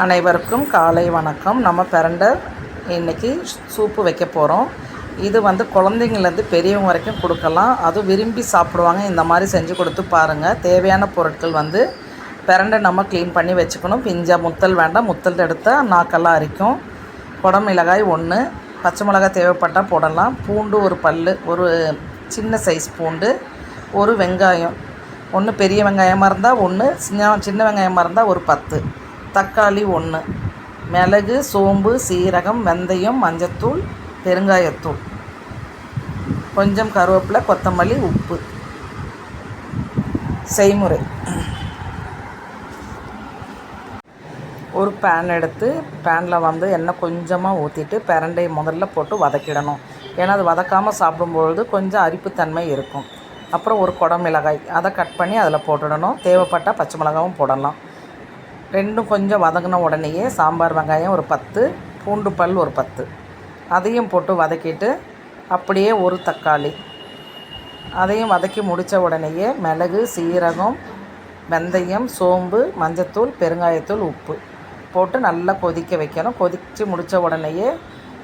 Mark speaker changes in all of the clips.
Speaker 1: அனைவருக்கும் காலை வணக்கம். நம்ம பிரண்டை இன்னைக்கு சூப்பு வைக்க போகிறோம் இது வந்து குழந்தைங்கள்லேருந்து பெரியவங்க வரைக்கும் கொடுக்கலாம். அதுவும் விரும்பி சாப்பிடுவாங்க. இந்த மாதிரி செஞ்சு கொடுத்து பாருங்கள் தேவையான பொருட்கள் வந்து பிரண்டை நம்ம க்ளீன் பண்ணி வச்சுக்கணும். பிஞ்சா முத்தல் வேண்டாம். முத்தல் எடுத்தால் நாக்கெல்லாம் அரிக்கும். குடமிளகாய் ஒன்று பச்சை மிளகாய் தேவைப்பட்டால் போடலாம். பூண்டு ஒரு பல் ஒரு சின்ன சைஸ் பூண்டு ஒரு வெங்காயம். ஒன்று பெரிய வெங்காயமாக இருந்தால் ஒன்று சின்ன சின்ன வெங்காயமாக இருந்தால் ஒரு பத்து. தக்காளி ஒன்று மிளகு சோம்பு சீரகம் வெந்தயம் மஞ்சத்தூள் பெருங்காயத்தூள். கொஞ்சம் கருவேப்பிலை கொத்தமல்லி உப்பு. செய்முறை. ஒரு பேன் எடுத்து பேனில் வந்து எண்ணெய் கொஞ்சமாக ஊற்றிட்டு பிரண்டை முதல்ல போட்டு வதக்கிடணும். ஏன்னா அது வதக்காமல் சாப்பிடும்பொழுது கொஞ்சம் அரிப்புத்தன்மை இருக்கும். அப்புறம் ஒரு குடம் மிளகாய் அதை கட் பண்ணி அதில் போட்டுடணும். தேவைப்பட்டால் பச்சை மிளகாவும் போடலாம். ரெண்டும் கொஞ்சம் வதங்கின உடனேயே சாம்பார் வெங்காயம் ஒரு பத்து பூண்டு பல் ஒரு பத்து. அதையும் போட்டு வதக்கிட்டு அப்படியே ஒரு தக்காளி. அதையும் வதக்கி முடித்த உடனேயே மிளகு சீரகம் வெந்தயம் சோம்பு மஞ்சத்தூள் பெருங்காயத்தூள் உப்பு போட்டு நல்லா கொதிக்க வைக்கணும். கொதித்து முடித்த உடனேயே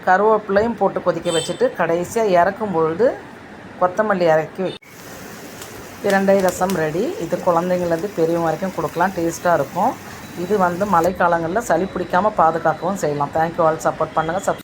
Speaker 1: கருவேப்பிலையும் போட்டு கொதிக்க வச்சுட்டு கடைசியாக இறக்கும் பொழுது கொத்தமல்லி இறக்கி வை. இரண்டை ரசம் ரெடி இது குழந்தைங்கள்லேருந்து பெரியவங்க வரைக்கும் கொடுக்கலாம். டேஸ்ட்டாக இருக்கும். இது வந்து மழைக்காலங்களில் சளி பிடிக்காமல் பாதுகாக்கவும் செய்யலாம். தேங்க்யூ ஆல் சப்போர்ட் பண்ணுங்கள் சப்